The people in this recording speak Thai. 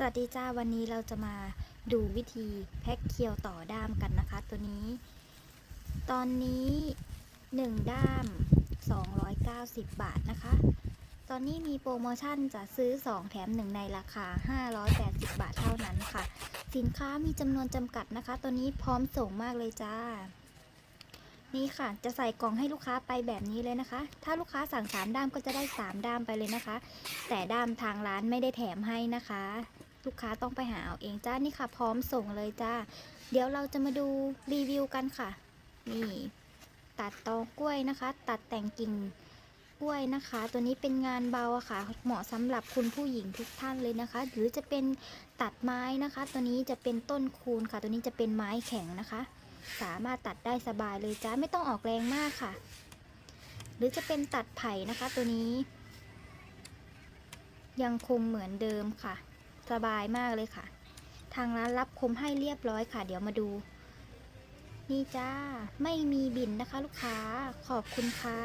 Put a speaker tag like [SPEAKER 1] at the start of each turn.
[SPEAKER 1] สวัสดีจ้าวันนี้เราจะมาดูวิธีแพ็คเคียวต่อด้ามกันนะคะ ตัวนี้ ตอนนี้ 1 ด้าม 290 บาทนะคะ ตอนนี้มีโปรโมชั่นจะซื้อ 2 แถม 1 ในราคา 580 บาทเท่านั้นค่ะ สินค้ามีจำนวนจำกัดนะคะ ตัวนี้พร้อมส่งมากเลยจ้า นี่ค่ะจะใส่กล่องให้ลูกค้าไปแบบนี้เลยนะคะ ถ้าลูกค้าสั่ง 3 ด้ามก็จะได้ 3 ด้ามไปเลยนะคะ แต่ด้ามทางร้านไม่ได้แถมให้นะคะ ลูกค้าต้องไปหาเอาเองจ้านี่ค่ะ พร้อมส่งเลยจ้า เดี๋ยวเราจะมาดูรีวิวกันค่ะ นี่ ตัดตอกล้วยนะคะ ตัดแต่งกิ่งกล้วยนะคะ ตัวนี้เป็นงานเบาอะค่ะ เหมาะสำหรับคุณผู้หญิงทุกท่านเลยนะคะ หรือจะเป็นตัดไม้นะคะ ตัวนี้จะเป็นต้นคูณค่ะ ตัวนี้จะเป็นไม้แข็งนะคะ สามารถตัดได้สบายเลยจ้าไม่ต้องออกแรงมากค่ะ หรือจะเป็นตัดไผ่นะคะ ตัวนี้ ยังคงเหมือนเดิมค่ะ สบายมากเลยค่ะ ทางร้านรับคมให้เรียบร้อยค่ะ เดี๋ยวมาดู นี่จ้า ไม่มีบินนะคะ ลูกค้า ขอบคุณค่ะ